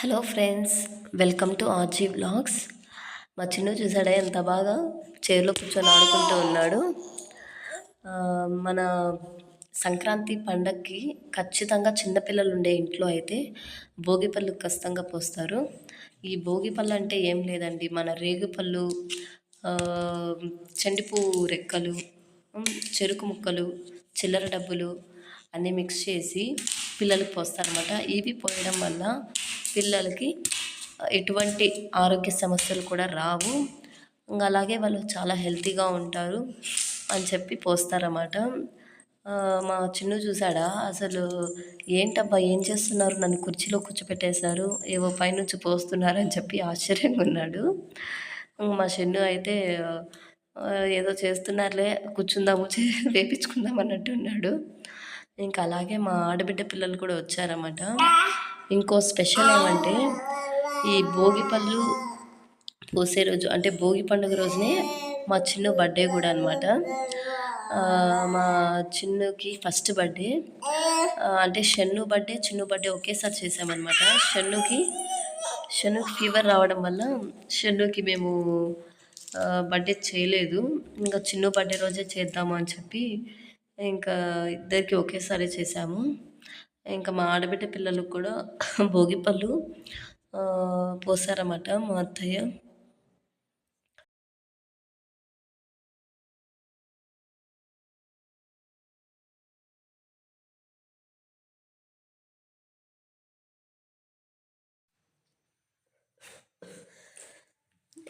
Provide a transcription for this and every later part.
Hello friends welcome to RG blogs మా చిన్న చూసాడే ఎంత బాగా? చైర్లో కూర్చొని ఆడుకుంటూ ఉన్నాడు. మన సంక్రాంతి పండగకి ఖచ్చితంగా చిన్నపిల్లలు ఉండే ఇంట్లో అయితే భోగిపళ్ళు ఖచ్చితంగా పోస్తారు. ఈ భోగిపళ్ళు అంటే ఏం లేదండి మన రేగుపళ్ళు చెండిపూ రెక్కలు చెరుకు ముక్కలు చిల్లర డబ్బులు అన్నీ మిక్స్ చేసి పిల్లలకు పోస్తారన్నమాట. ఇవి పోయడం వల్ల పిల్లలకి ఎటువంటి ఆరోగ్య సమస్యలు కూడా రావు. ఇంకా అలాగే వాళ్ళు చాలా హెల్తీగా ఉంటారు అని చెప్పి పోస్తారన్నమాట. మా చిన్ను చూసాడా అసలు ఏంటబ్బా ఏం చేస్తున్నారు? నన్ను కుర్చీలో కూర్చోపెట్టేశారు. ఏవో పైనుంచి పోస్తున్నారు అని చెప్పి ఆశ్చర్యంగా ఉన్నాడు. మా చిన్ను అయితే ఏదో చేస్తున్నారులే కూర్చుందాము చే వేపించుకుందాం అన్నట్టు ఉన్నాడు. ఇంకా అలాగే మా ఆడబిడ్డ పిల్లలు కూడా వచ్చారన్నమాట. ఇంకో స్పెషల్ ఏమంటే ఈ భోగి పళ్ళు పోసే రోజు అంటే భోగి పండుగ రోజునే మా చిన్న బర్త్డే కూడా అనమాట మా చిన్నుకి ఫస్ట్ బర్త్డే అంటే షన్ను బర్త్డే చిన్ను బర్త్డే ఒకేసారి చేసామన్నమాట. షన్నుకి షన్నుకి ఫీవర్ రావడం వల్ల షన్నుకి మేము బర్త్డే చేయలేదు. ఇంకా చిన్న బర్త్డే రోజే చేద్దాము అని చెప్పి ఇంకా ఇద్దరికి ఒకేసారి చేసాము. ఇంకా మా ఆడబిడ్డ పిల్లలకు కూడా భోగి పళ్ళు ఆ, పోసారన్నమాట మా అత్తయ్య.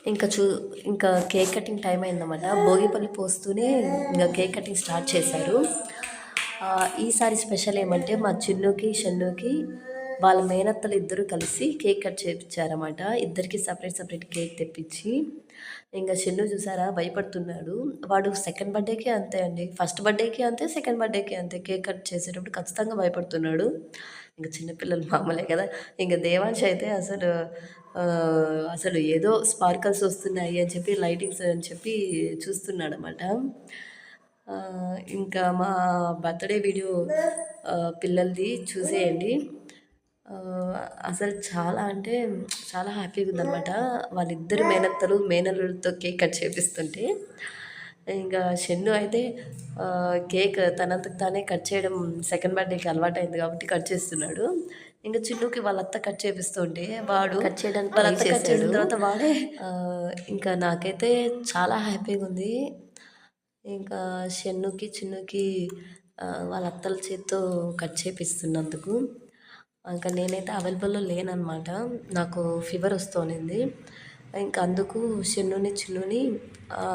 ఇంకా చూ ఇంకా కేక్ కటింగ్ టైం అయిందన్నమాట. భోగిపల్లి పోస్తూనే ఇంకా కేక్ కటింగ్ స్టార్ట్ చేశారు. ఈసారి స్పెషల్ ఏమంటే మా చిన్నుకి షన్నుకి వాళ్ళ మేనత్తలు ఇద్దరు కలిసి కేక్ కట్ చేయించారన్నమాట ఇద్దరికి సపరేట్ సపరేట్ కేక్ తెప్పించి. ఇంకా చిన్ను చూసారా? భయపడుతున్నాడు. వాడు సెకండ్ బర్త్డేకి అంతే అండి. ఫస్ట్ బర్త్డేకి అంతే సెకండ్ బర్త్డేకి అంతే. కేక్ కట్ చేసేటప్పుడు ఖచ్చితంగా భయపడుతున్నాడు. ఇంకా చిన్నపిల్లలు మామూలే కదా. ఇంకా దేవాంశ్ అయితే అసలు అసలు ఏదో స్పార్కల్స్ వస్తున్నాయి అని చెప్పి లైటింగ్స్ అని చెప్పి చూస్తున్నాడు అనమాట ఇంకా మా బర్త్డే వీడియో పిల్లలది చూసేయండి. అసలు చాలా అంటే చాలా హ్యాపీగా ఉందన్నమాట. వాళ్ళిద్దరు మేనత్తలు మేనల్లుడితో కేక్ కట్ చేపిస్తుంటే. ఇంకా షన్ను అయితే కేక్ తనంతకు తానే కట్ చేయడం సెకండ్ బర్త్డేకి అలవాటు అయింది కాబట్టి కట్ చేస్తున్నాడు. ఇంకా చిన్నుకి వాళ్ళ అత్త కట్ చేపిస్తుంటే వాడు కట్ చేయడానికి వాళ్ళ అత్త కట్ చేసిన తర్వాత వాడే ఇంకా నాకైతే చాలా హ్యాపీగా ఉంది. ఇంకా షన్నుకి చిన్నుకి వాళ్ళ అత్తల చేత్తో కట్ చేపిస్తున్నందుకు. ఇంకా నేనైతే అవైలబుల్లో లేనన్నమాట. నాకు ఫీవర్ వస్తోంది. ఇంకా అందుకు షన్నుని చిన్నుని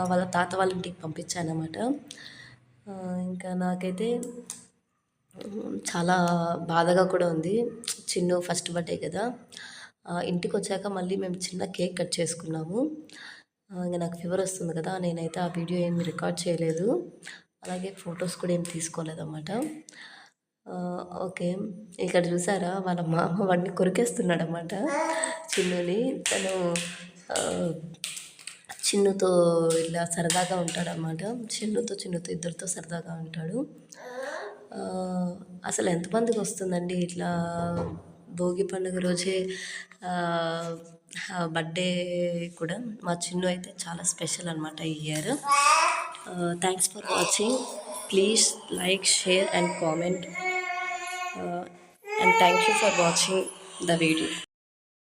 వాళ్ళ తాత వాళ్ళ ఇంటికి పంపించానమాట ఇంకా నాకైతే చాలా బాధగా కూడా ఉంది. చిన్ను ఫస్ట్ బర్త్డే కదా. ఇంటికి వచ్చాక మళ్ళీ మేము చిన్న కేక్ కట్ చేసుకున్నాము. ఇంకా నాకు ఫీవర్ వస్తుంది కదా నేనైతే ఆ వీడియో ఏమి రికార్డ్ చేయలేదు. అలాగే ఫొటోస్ కూడా ఏం తీసుకోలేదన్నమాట. ఓకే. ఇక్కడ చూసారా వాళ్ళ మామ వాడిని కొరికేస్తున్నాడు అనమాట చిన్నుని. తను చిన్నుతో ఇలా సరదాగా ఉంటాడనమాట చిన్నుతో చిన్నుతో ఇద్దరితో సరదాగా ఉంటాడు. అసలు ఎంతమందికి వస్తుందండి ఇట్లా భోగి పండుగ రోజే బర్త్డే కూడా మా చిన్ను అయితే చాలా స్పెషల్ అనమాట ఈ year thanks for watching please like share and comment and thank you for watching the video